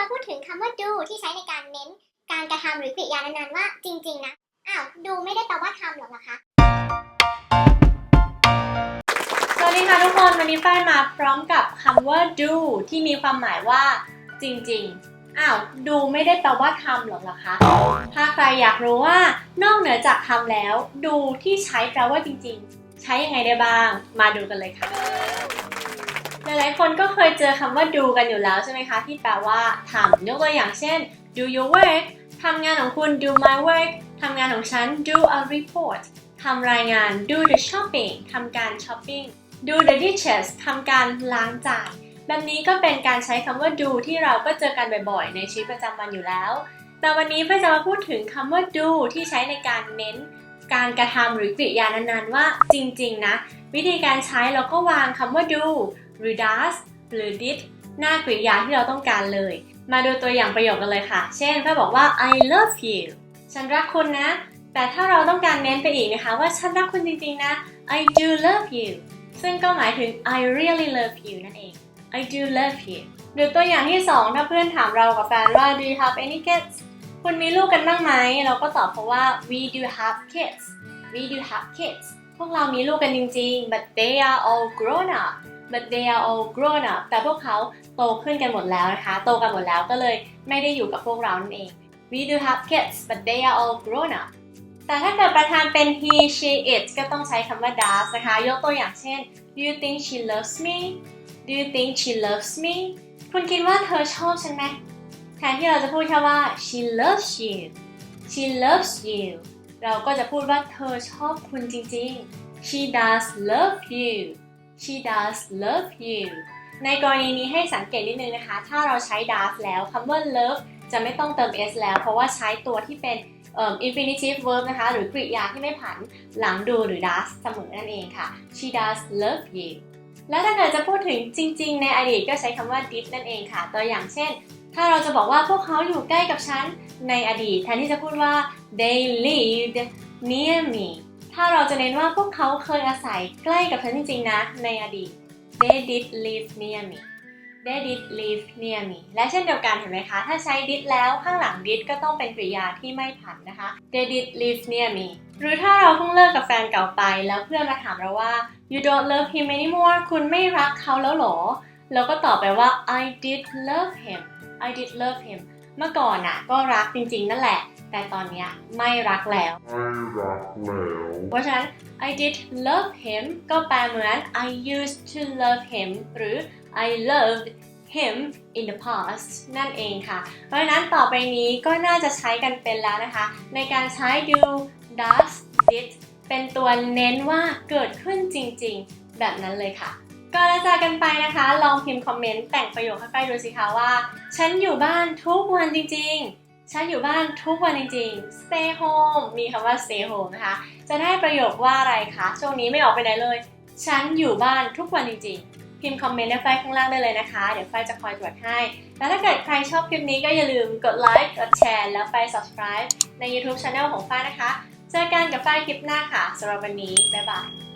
มาพูดถึงคำว่า do ที่ใช้ในการเน้น การกระทำหรือกริยานั้นๆว่าจริง ๆ นะ อ้าว do ไม่ได้แปลว่าทำหรอกนะคะ สวัสดีค่ะทุกคนวันนี้ฝ้ายมาพร้อมกับคำว่า do ที่มีความหมายว่า จริง ๆ อ้าว do ไม่ได้แปลว่าทำหรอกเหรอคะ ถ้าใครอยากรู้ว่านอกเหนือจากทำแล้ว do ที่ใช้แปลว่าจริง ๆ ใช้ยังไงได้บ้าง มาดูกันเลยค่ะ หลายๆ คนก็เคยเจอคำว่า do กันอยู่แล้วใช่ไหมคะ ที่แปลว่าทำยกตัวอย่างเช่น do your work ทำงานของคุณ do my work ทำงานของฉัน do a report ทำรายงาน do the shopping ทำการ shopping do the dishes ทำการล้างจาน แบบนี้ก็เป็นการใช้คำว่า do ที่เราก็เจอกันบ่อยๆ ในชีวิตประจำวันอยู่แล้ว แต่วันนี้เพื่อจะมาพูดถึงคำว่า do ที่ใช้ในการเน้น การกระทำหรือกริยานั้นๆ ว่าจริงๆ นะ วิธีการใช้เราก็วางคำว่า do หรือ does หรือ did หน้ากริยาที่เราต้องการเลย มาดูตัวอย่างประโยคกันเลยค่ะ เช่นเพื่อบอกว่า I love you ฉันรักคุณนะ แต่ถ้าเราต้องการเน้นไปอีกนะคะว่าฉันรักคุณจริงๆนะ I do love you ซึ่งก็หมายถึง I really love you นั่นเอง I do love you หรือตัวอย่างที่ 2 ถ้าเพื่อนถามเรากับแฟนว่า Do you have any kids คุณมีลูกกันบ้างไหม เราก็ตอบเพราะว่า We do have kids We do have kids พวกเรามีลูกกันจริงๆ but they are all grown up but they are all grown up แต่พวกเขาโตขึ้นกันหมดแล้วนะคะ โตกันหมดแล้วก็เลยไม่ได้อยู่กับพวกเรานั่นเอง We do have kids but they are all grown up แต่ถ้าเกิดประธานเป็น he she it ก็ต้องใช้คำว่า does นะคะ ยกตัวอย่างเช่น Do you think she loves me Do you think she loves me คุณคิดว่าเธอชอบฉันไหมแทนที่เราจะพูดแค่ว่า she loves you she loves you เราก็จะพูดว่าเธอชอบคุณจริงๆ she does love you she does love you ในกรณีนี้ให้สังเกตนิดนึงนะคะ ถ้าเราใช้ does แล้วคำว่า love จะไม่ต้องเติม s แล้ว เพราะว่าใช้ตัวที่เป็น infinitive verb นะคะ หรือกริยาที่ไม่ผันหลังดูหรือ does เสมอนั่นเองค่ะ she does love you แล้วถ้าเกิดจะพูดถึงจริง ๆ ในอดีตก็ใช้คำว่า did นั่นเองค่ะ ตัวอย่างเช่น ถ้าเราจะบอกว่าพวกเขาอยู่ใกล้กับฉันในอดีต แทนที่จะพูดว่า they lived near me ถ้าเราจะเน้นว่าพวกเขาเคยอาศัยใกล้กับฉันจริงๆนะ ในอดีต they did live near me they did live near me และเช่นเดียวกันเห็นไหมคะ ถ้าใช้ did แล้วข้างหลัง did ก็ต้องเป็นกริยาที่ไม่ผันนะคะ they did live near me หรือถ้าเราเพิ่งเลิกกับแฟนเก่าไปแล้วเพื่อนมาถามเราว่า you don't love him anymore คุณไม่รักเขาแล้วเหรอ เราก็ตอบไปว่า I did love him I did love him เมื่อก่อนน่ะก็รักจริงๆ นั่นแหละ แต่ตอนเนี้ยไม่รักแล้วไม่รักแล้ว เพราะฉะนั้น I did love him ก็แปลเหมือน I used to love him หรือ I loved him in the past นั่นเองค่ะ เพราะฉะนั้นต่อไปนี้ก็น่าจะใช้กันเป็นแล้วนะคะ ในการใช้ do does did เป็นตัวเน้นว่าเกิดขึ้นจริงๆ แบบนั้นเลยค่ะก็แล้วจากกันไปนะคะ ลองพิมพ์คอมเมนต์แต่งประโยคให้ไปดูสิคะว่า ฉันอยู่บ้านทุกวันจริงๆ ฉันอยู่บ้านทุกวันจริงๆ stay home มีคำว่า stay home นะคะ จะได้ประโยคว่าอะไรคะ ช่วงนี้ไม่ออกไปไหนเลย ฉันอยู่บ้านทุกวันจริงๆ พิมพ์คอมเมนต์ในไฟล์ข้างล่างได้เลยนะคะ เดี๋ยวไฟจะคอยตรวจให้ แล้วถ้าเกิดใครชอบคลิปนี้ก็อย่าลืมกดไลค์ กดแชร์ แล้วไป subscribe ใน YouTube Channel ของฝ้ายนะคะ เจอกันกับฝ้ายคลิปหน้าค่ะสำหรับวันนี้ บ๊ายบาย